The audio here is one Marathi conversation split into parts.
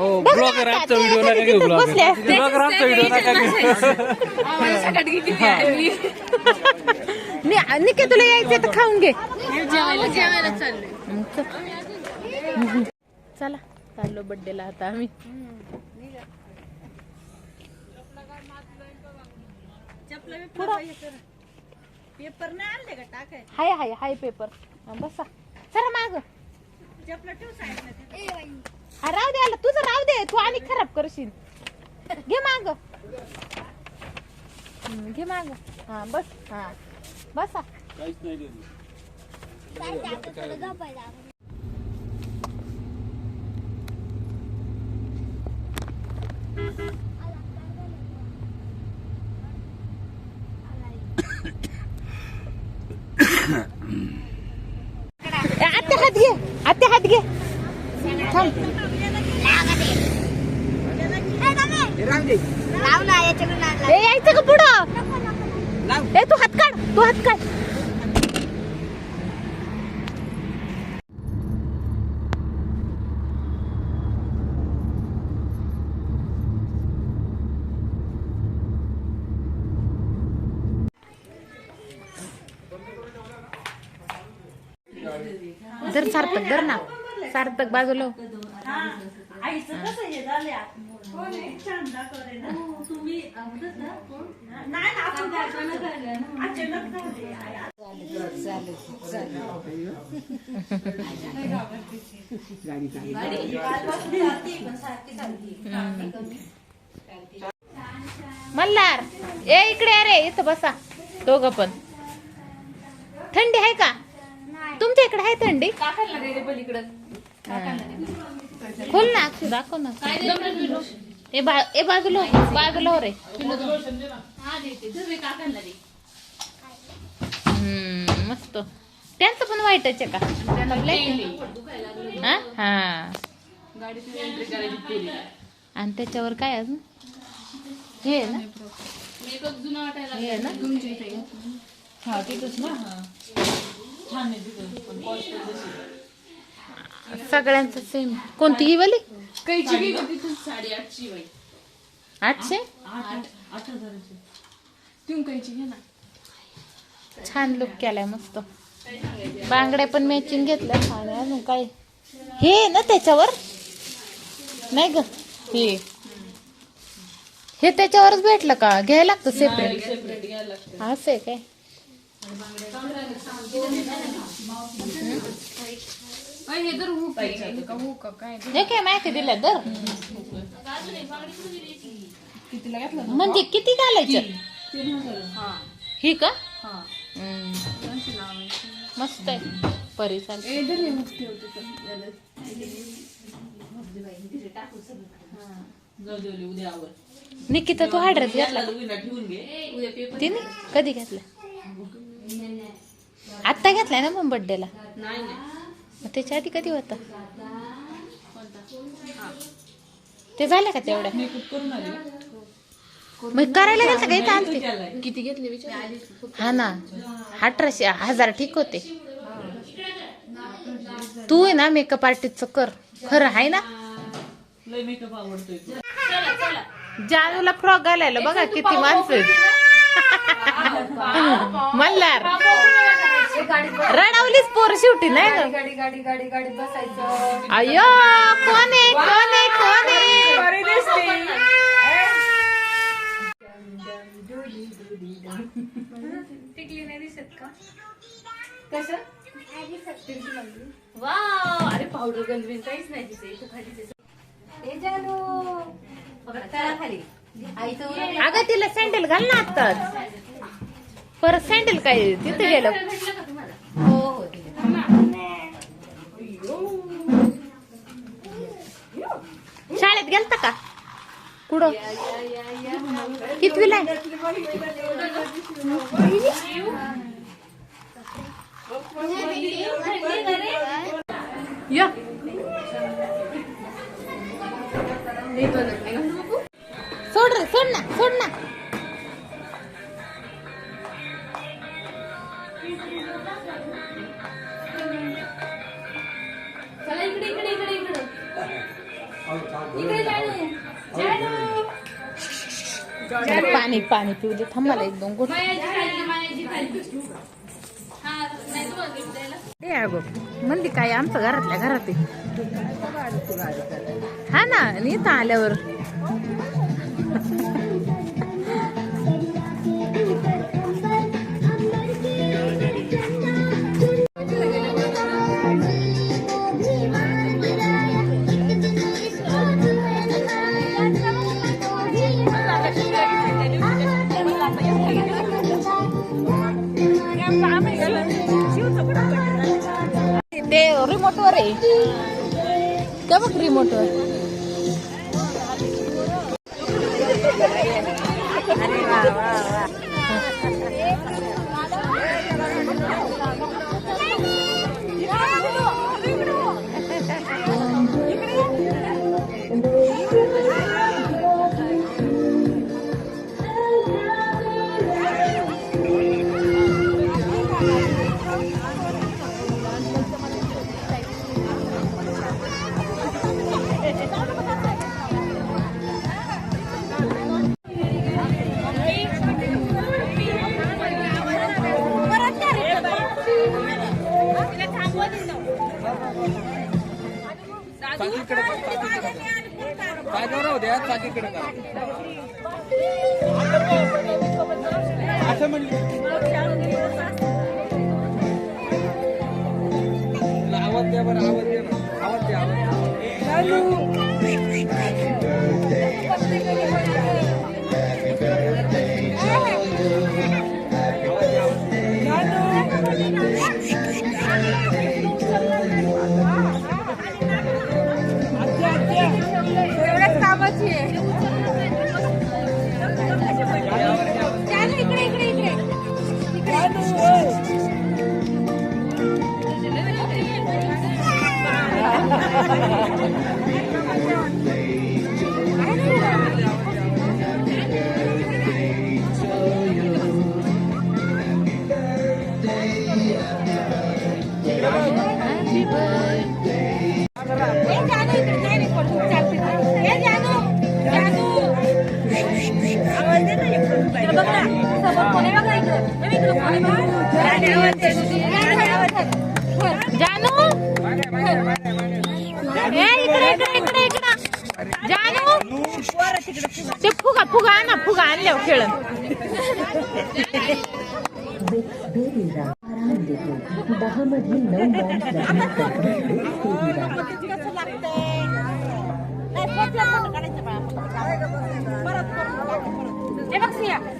हो ब्लॉगर व्हिडिओ नका घेऊ व्हिडिओ नका घेऊ. निके तुला यायचं तर खाऊन घे. चल. चला चाललो बड्डेला आता आम्ही. पेपर नाही आणले का? टाकाय हाय हाय हाय पेपर. हा, बसा. चला माग. चपला ठेव साईडला. हा राहू दे आला तुझं राहू दे तू आणि खराब करशील. घे माग. हम्म, घे माग. हा बस हा. बसा. ए, आत्या हात घे आत्या हात घे थांब ए यायचं का पुढं? ए तू हात काढ तू हात काढ. धर सार्थक धर ना. सार्थक बाजूला ना. नाही ना आपण अचानक झाले. मल्हार ए इकडे अरे इथं बसा. दोघं पण. थंडी आहे का? तुमच्या इकडे आहे थंडी? काकांना पलीकडं. खोल ना. अक्षु दाखव ना. ए बा ए बाजूला हो, बाजूला हो रे. मस्त. त्यांचं पण वाईटच आहे का? हा? आणि त्याच्यावर काय अजून? हे ना? हे ना? हा तिथंच ना? छान आहे तिथं सगळ्यांचं सेम कोणती ही वाली? कैची घे बाई. आठशे? आठ आठ हजाराची. तुम्ही कैची घे ना. छान लुक केलाय मस्त. बांगड्या पण मॅचिंग घेतल्या आणि अजून काय? हे आहे ना त्याच्यावर? नाही ग. हे. हे त्याच्यावरच भेटलं का? घ्यायला लागतं सेपरेट सेपरेट घ्यायला लागतं. असं आहे काय? हे तर हुक आहे का हुक का काय हे काय माहिती दिलं दर कितीला घेतला म्हणजे किती घालायचं? तीन. हजार. हा. ही का? हा. हम्म, दोनशे लावायचे मस्त आहे. परी चालते. ए धर हे हुक ठेव तिथं. याला. हा. जाऊ दे ओली, उद्या आवर. निकिता तू हाडरत घेतला ठेवून घे. उद्या पेपर तिने कधी घेतला? आत्ता घेतलाय ना मग बर्थडेला नाही नाही. मग त्याच्या आधी कधी होता? ते झालं का तेवढ्या मेकअप करून आली? मग करायला गेलं का इथं आलते किती घेतले विचार? हा ना. अठराशे हजार ठीक होते. तू आहे ना मेकअप आर्टिस्टचं कर. खरं आहे ना? लय मेकअप आवडतोय जानूला फ्रॉक घालायला बघा किती माणसं. मल्हार. रडावलीच पोर शेवटी नाही ग गाडी गाडी गाडी गाडी बसायचं अयो कोण आहे? कोण आहे? कोण आहे टिकली नाही दिसत का? कसं? वाव! अरे पावडर गंजवीन काहीच नाही दिसत. इथं खाली दिसत. ए जानू बघा त्याला खाली. आईचं उरलं. अगं तिला सँडल घाल ना आत्ताच. परत सँडल काय? तिथे गेलं. हो हो शाळेत गेलता का? कुठं? कितवीला आहे? या. सोड रे सोड ना सोड ना. पाणी पाणी पिऊ दे. थांब मला एक दोन गोट ए अगो म्हणली काय आमचं घरातल्या घरात आहे हा ना इथं आल्यावर. ते रिमोटवर आहे ते बघ तिला आवाज आणा फुगा आणल्यावर खेळ मागे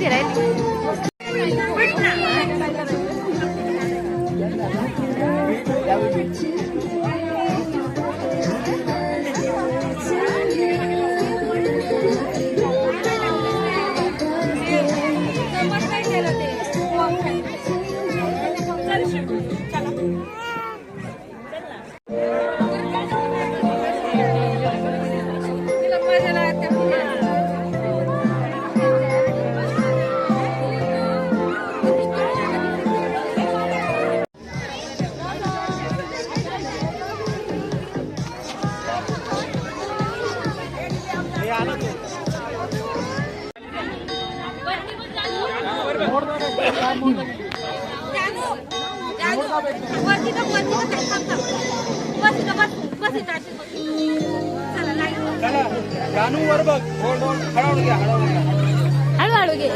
कोणमध्ये हळूहळू घे.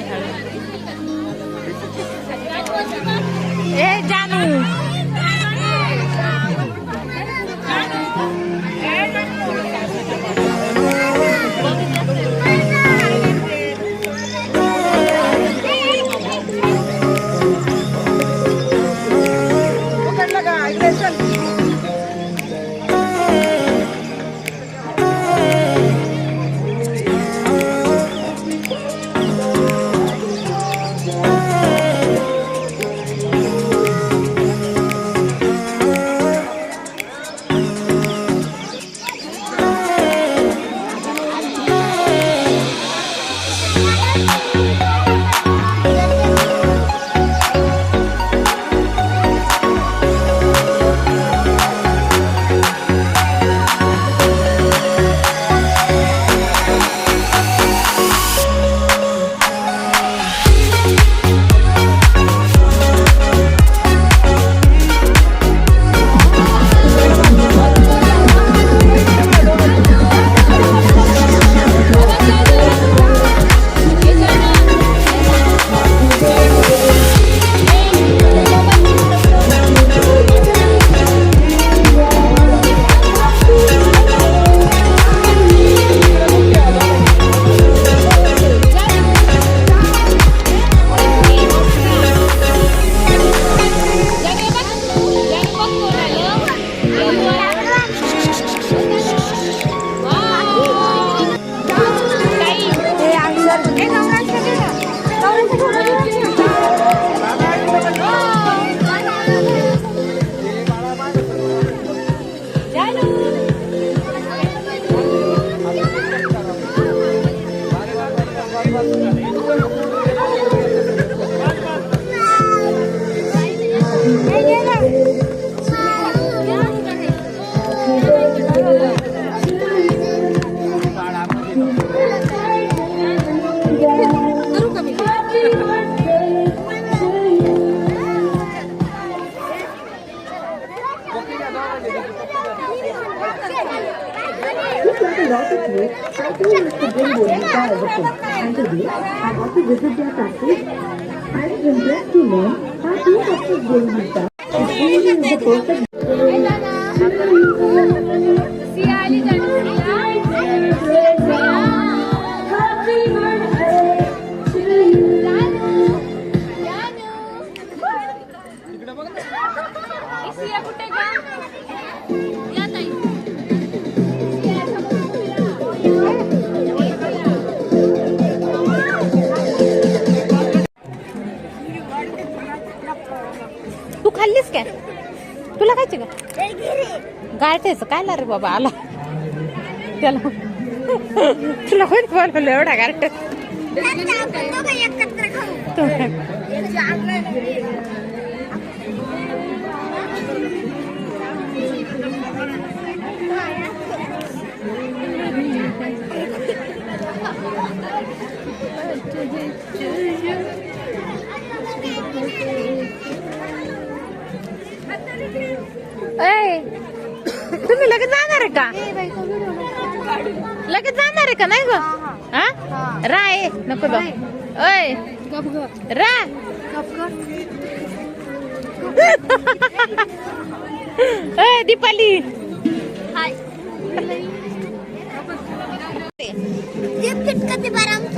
ए जानू. I want to visit their practice. I was to learn how to types of Goenka is really the perfect त्याचं काय ला रे बाबा आला त्याला तुला कोण बोलवलं एवढा गार्ट Thank you तुम्ही लगेच जाणार आहे का? लगेच जाणार आहे का? नाही ग? हा? राय नको ग ऐ रा. ऐ दीपाली.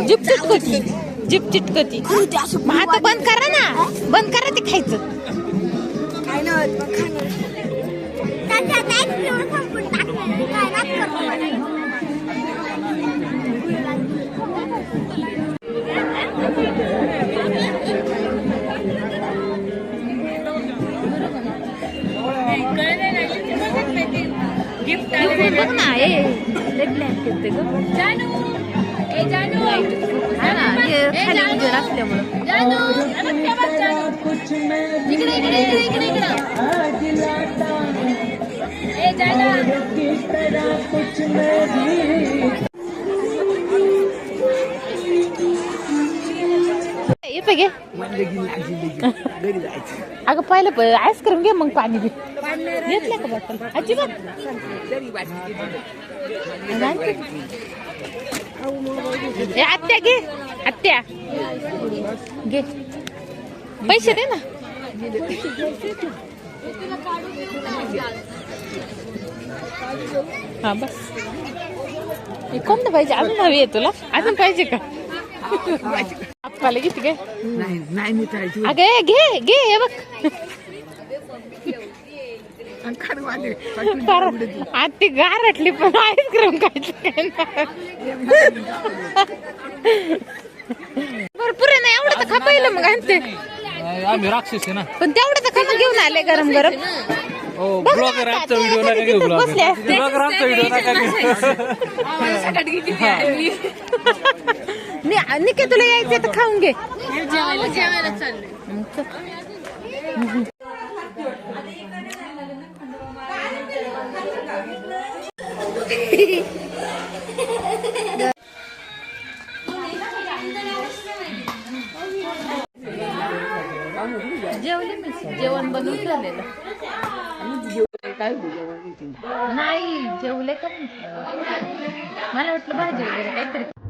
जीप चिटकती जीप चिटकती. आता बंद करा ना. बंद करा ते खायचं. बघ ना ए लय black आहेत ते ग. हा ना, हे खाली उजेड असल्यामुळं. इथं घे अगं पाहिलं आईस्क्रीम घे मग पाणी घे घेतलं का बॉटल अजिबात. ए, आत्या घे. आत्या. घे. पैसे दे ना. हा बस. हे कोणतं पाहिजे? अजून हवी आहे तुला? अजून पाहिजे का? आप्पाला घेते काय? नाही मी अगं घे घे हे बघ. आज ती गारटली पण आईस्क्रीम खायचं. भरपूर आहे ना एवढं तर खा पहिलं मग आणते. आम्ही राक्षस आहे ना. पण तेवढं तर खा घेऊन आले गरम गरम ब्लॉगर ते व्हिडिओ नका घेऊ तिथं बसले ब्लॉगर असते. ब्लॉगर आमचा व्हिडिओ नका घेऊ. नि- निके तुला यायचं तर खाऊन घे. मग जेवले मी जेवण बनवून ठेवलेलं नाही जेवले का मला वाटलं भाजी वगैरे काहीतरी.